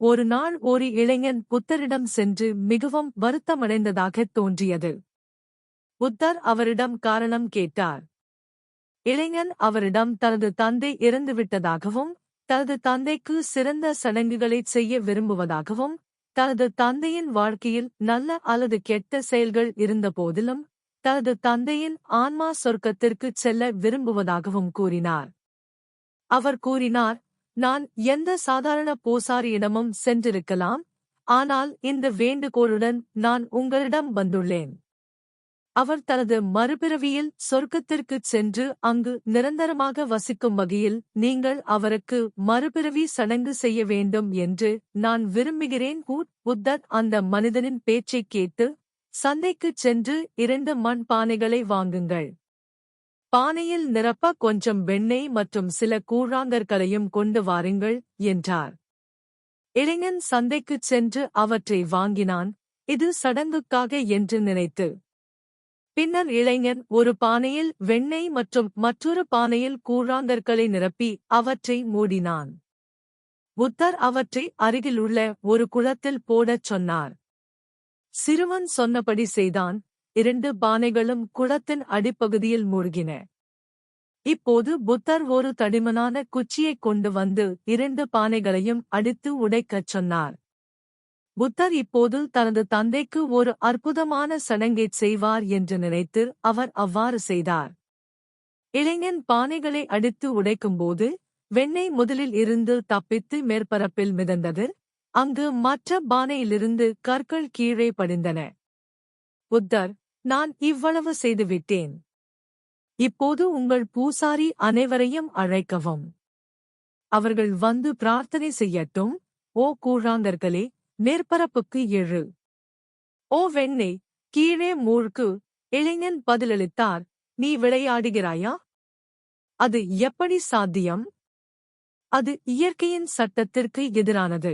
ஒரு நாள் ஒரு இளைஞன் புத்தரிடம் சென்று மிகவும் வருத்தமடைந்ததாகத் தோன்றியது. புத்தர் அவரிடம் காரணம் கேட்டார். இளைஞன் அவரிடம் தனது தந்தை இறந்துவிட்டதாகவும் தனது தந்தைக்கு சிறந்த சடங்குகளைச் செய்ய விரும்புவதாகவும் தனது தந்தையின் வாழ்க்கையில் நல்ல அல்லது கெட்ட செயல்கள் இருந்தபோதிலும் தனது தந்தையின் ஆன்மா சொர்க்கத்திற்குச் செல்ல விரும்புவதாகவும் கூறினார். அவர் கூறினார் நான் எந்த சாதாரண பூசாரியிடமும் சென்றிருக்கலாம். ஆனால் இந்த வேண்டுகோளுடன் நான் உங்களிடம் வந்துள்ளேன். அவர் தனது மறுபிறவியில் சொர்க்கத்திற்குச் சென்று அங்கு நிரந்தரமாக வசிக்கும் வகையில் நீங்கள் அவருக்கு மறுபிறவி சடங்கு செய்ய வேண்டும் என்று நான் விரும்புகிறேன். கூட் புத்தர் அந்த மனிதனின் பேச்சைக் கேட்டு சந்தைக்குச் சென்று இரண்டு மண் பானைகளை வாங்குங்கள். பானையில் நிரப்ப கொஞ்சம் வெண்ணெய் மற்றும் சில கூழாங்கற்களையும் கொண்டு வாருங்கள் என்றார். இளைஞன் சந்தைக்குச் சென்று அவற்றை வாங்கினான். இது சடங்குக்காக என்று நினைத்து. பின்னர் இளைஞன் ஒரு பானையில் வெண்ணெய் மற்றும் மற்றொரு பானையில் கூழாங்கற்களை நிரப்பி அவற்றை மூடினான். புத்தர் அவற்றை அருகிலுள்ள ஒரு குளத்தில் போடச் சொன்னார். சிறுவன் சொன்னபடி செய்தான். இரண்டு பானைகளும் குளத்தின் அடிப்பகுதியில் மூழ்கின. இப்போது புத்தர் ஒரு தடிமனான குச்சியைக் கொண்டு வந்து இரண்டு பானைகளையும் அடித்து உடைக்கச் சொன்னார். புத்தர் இப்போது தனது தந்தைக்கு ஒரு அற்புதமான சடங்கைச் செய்வார் என்று நினைத்து அவர் அவ்வாறு செய்தார். இளைஞன் பானைகளை அடித்து உடைக்கும்போது வெண்ணெய் முதலில் இருந்து தப்பித்து மேற்பரப்பில் மிதந்தது அங்கு மற்ற பானையிலிருந்து கற்கள் கீழே படிந்தன. புத்தர் நான் இவ்வளவு செய்துவிட்டேன். இப்போது உங்கள் பூசாரி அனைவரையும் அழைக்கவும். அவர்கள் வந்து பிரார்த்தனை செய்யட்டும். ஓ கூழாந்தர்களே மேற்பரப்புக்கு எழு ஓ வெண்ணே கீழே மூழ்கு இளைஞன் பதிலளித்தார். நீ விளையாடுகிறாயா? அது எப்படி சாத்தியம்? அது இயற்கையின் சட்டத்திற்கு எதிரானது.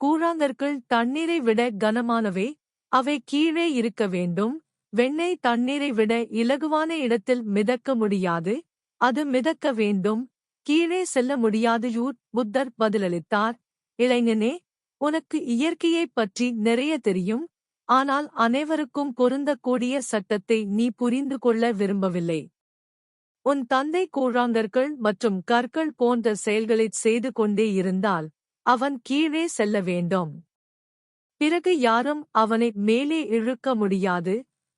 கூழாங்கற்கள் தண்ணீரை விட கனமானவை. அவை கீழே இருக்க வேண்டும். வெண்ணெய் தண்ணீரை விட இலகுவான இடத்தில் மிதக்க முடியாது. அது மிதக்க வேண்டும். கீழே செல்ல முடியாது. யூத் புத்தர் பதிலளித்தார். இளைஞனே உனக்கு இயற்கையைப் பற்றி நிறைய தெரியும். ஆனால் அனைவருக்கும் பொருந்தக்கூடிய சட்டத்தை நீ புரிந்து கொள்ள விரும்பவில்லை. உன் தந்தை கூழாங்கற்கள் மற்றும் கற்கள் போன்ற செயல்களைச் செய்து கொண்டே இருந்தால் அவன் கீழே செல்ல வேண்டும். பிறகு யாரும் அவனை மேலே இழுக்க முடியாது.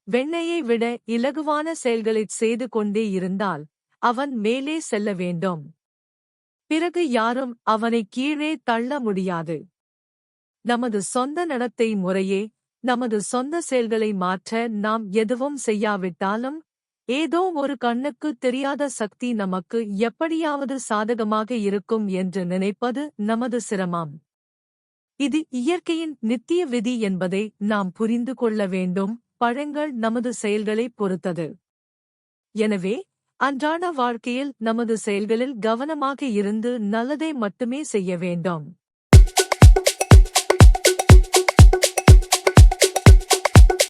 வெண்ணையை விட இலகுவான செயல்களைச் செய்து கொண்டே இருந்தால் அவன் மேலே செல்ல வேண்டும். பிறகு யாரும் அவனை கீழே தள்ள முடியாது. நமது சொந்த நடத்தை முறையே நமது சொந்த செயல்களை மாற்ற நாம் எதுவும் செய்யாவிட்டாலும் ஏதோ ஒரு கண்ணுக்கு தெரியாத சக்தி நமக்கு எப்படியாவது சாதகமாக இருக்கும் என்று நினைப்பது நமது சிரமம். இது இயற்கையின் நித்திய விதி என்பதை நாம் புரிந்து கொள்ள வேண்டும். பழங்கள் நமது செயல்களைப் பொறுத்தது. எனவே அன்றாட வாழ்க்கையில் நமது செயல்களில் கவனமாக இருந்து நல்லதை மட்டுமே செய்ய வேண்டும்.